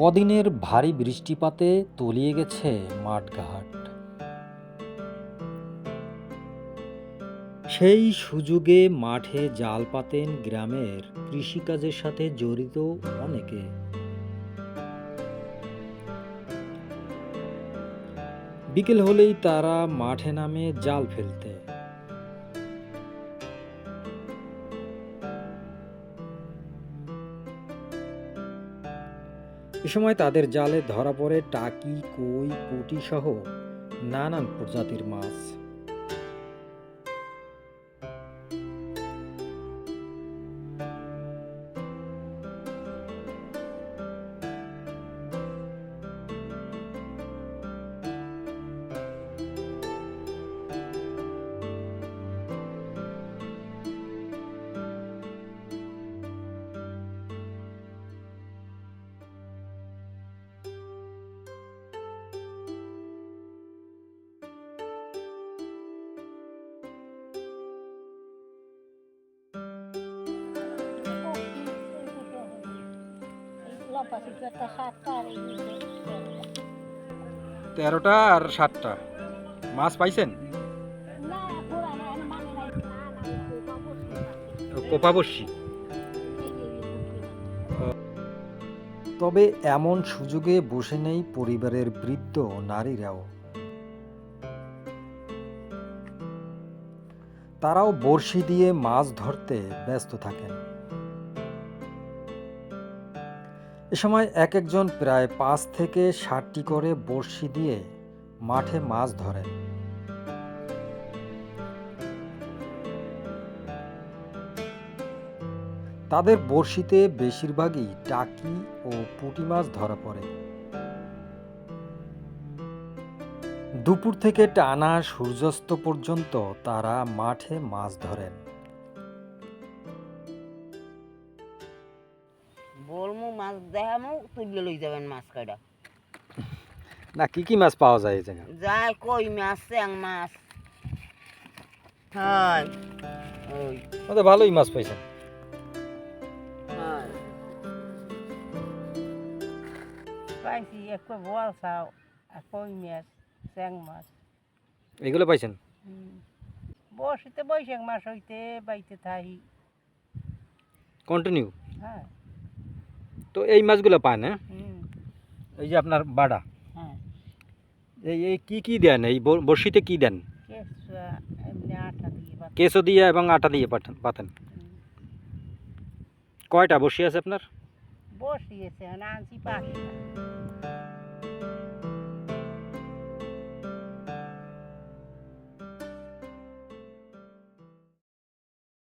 কদিনের ভারী বৃষ্টিপাতে তলিয়ে গেছে মাঠঘাট। সেই সুযোগে মাঠে জাল পাতেন গ্রামের কৃষিকাজের সাথে জড়িত অনেকে। বিকেল হলেই তারা মাঠে নামে জাল ফেলতে। এ সময় তাদের জালে ধরা পড়ে টাকি কই পুঁটি সহ নানান প্রজাতির মাছ। তেরোটা আর সাতটা। মাছ পাইছেন? কোপা তবে এমন সুযোগে বসে নেই পরিবারের বৃদ্ধ নারীরাও। তারাও বড়শি দিয়ে মাছ ধরতে ব্যস্ত থাকেন। এ সময় এক একজন প্রায় পাঁচ থেকে ষাটটি করে বড়শি দিয়ে মাঠে মাছ ধরেন তাদের বড়শিতে বেশিরভাগই টাকি ও পুঁটি মাছ ধরা পড়ে। দুপুর থেকে টানা সূর্যাস্ত পর্যন্ত তারা মাঠে মাছ ধরেন। দেখামু তুলে লই যাবেন মাছ কাটা। না কি কি মাছ পাওয়া যায় জায়গায়? যাই কই মাছ চ্যাং মাছ। হয় ওই। তো ভালোই মাছ পাইছেন। হয় পাইছি একটা চাও আর কই মাছ চ্যাং মাছ। এগুলো পাইছেন? বসিতে বৈশাখ মাস হইতে বাইতে থাই। কন্টিনিউ হ্যাঁ তো এই মাছগুলো পান হ্যাঁ হুম, এই যে আপনার বাড়া হ্যাঁ এই এই কি কি দেন এই ব- বড়শিতে কি দেন কেঁচুয়া এমনি আটা দিয়ে বাত কেঁচো দিয়ে এবং আটা দিয়ে পাঠান পাতেন কয়টা বসি আছে আপনার বসিয়েছে আনছি পাঁচটা